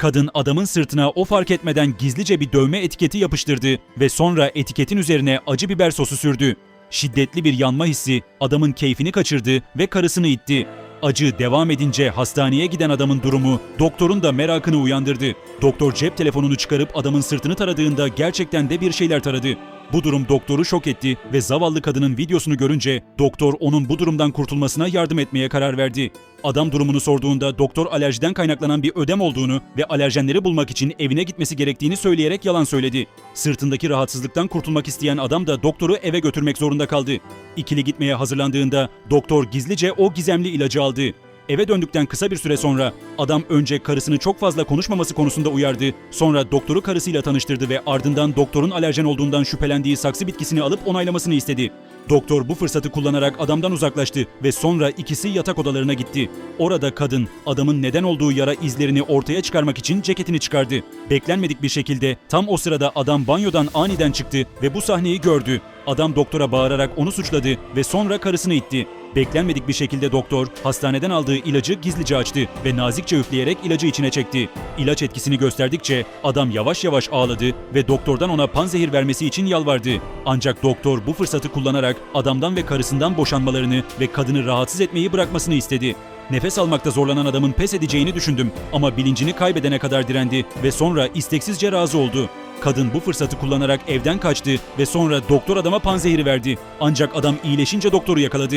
Kadın adamın sırtına o fark etmeden gizlice bir dövme etiketi yapıştırdı ve sonra etiketin üzerine acı biber sosu sürdü. Şiddetli bir yanma hissi adamın keyfini kaçırdı ve karısını itti. Acı devam edince hastaneye giden adamın durumu doktorun da merakını uyandırdı. Doktor cep telefonunu çıkarıp adamın sırtını taradığında gerçekten de bir şeyler taradı. Bu durum doktoru şok etti ve zavallı kadının videosunu görünce doktor onun bu durumdan kurtulmasına yardım etmeye karar verdi. Adam durumunu sorduğunda doktor alerjiden kaynaklanan bir ödem olduğunu ve alerjenleri bulmak için evine gitmesi gerektiğini söyleyerek yalan söyledi. Sırtındaki rahatsızlıktan kurtulmak isteyen adam da doktoru eve götürmek zorunda kaldı. İkili gitmeye hazırlandığında doktor gizlice o gizemli ilacı aldı. Eve döndükten kısa bir süre sonra adam önce karısını çok fazla konuşmaması konusunda uyardı. Sonra doktoru karısıyla tanıştırdı ve ardından doktorun alerjen olduğundan şüphelendiği saksı bitkisini alıp onaylamasını istedi. Doktor bu fırsatı kullanarak adamdan uzaklaştı ve sonra ikisi yatak odalarına gitti. Orada kadın adamın neden olduğu yara izlerini ortaya çıkarmak için ceketini çıkardı. Beklenmedik bir şekilde tam o sırada adam banyodan aniden çıktı ve bu sahneyi gördü. Adam doktora bağırarak onu suçladı ve sonra karısını itti. Beklenmedik bir şekilde doktor hastaneden aldığı ilacı gizlice açtı ve nazikçe üfleyerek ilacı içine çekti. İlaç etkisini gösterdikçe adam yavaş yavaş ağladı ve doktordan ona panzehir vermesi için yalvardı. Ancak doktor bu fırsatı kullanarak adamdan ve karısından boşanmalarını ve kadını rahatsız etmeyi bırakmasını istedi. Nefes almakta zorlanan adamın pes edeceğini düşündüm ama bilincini kaybedene kadar direndi ve sonra isteksizce razı oldu. Kadın bu fırsatı kullanarak evden kaçtı ve sonra doktor adama panzehiri verdi. Ancak adam iyileşince doktoru yakaladı.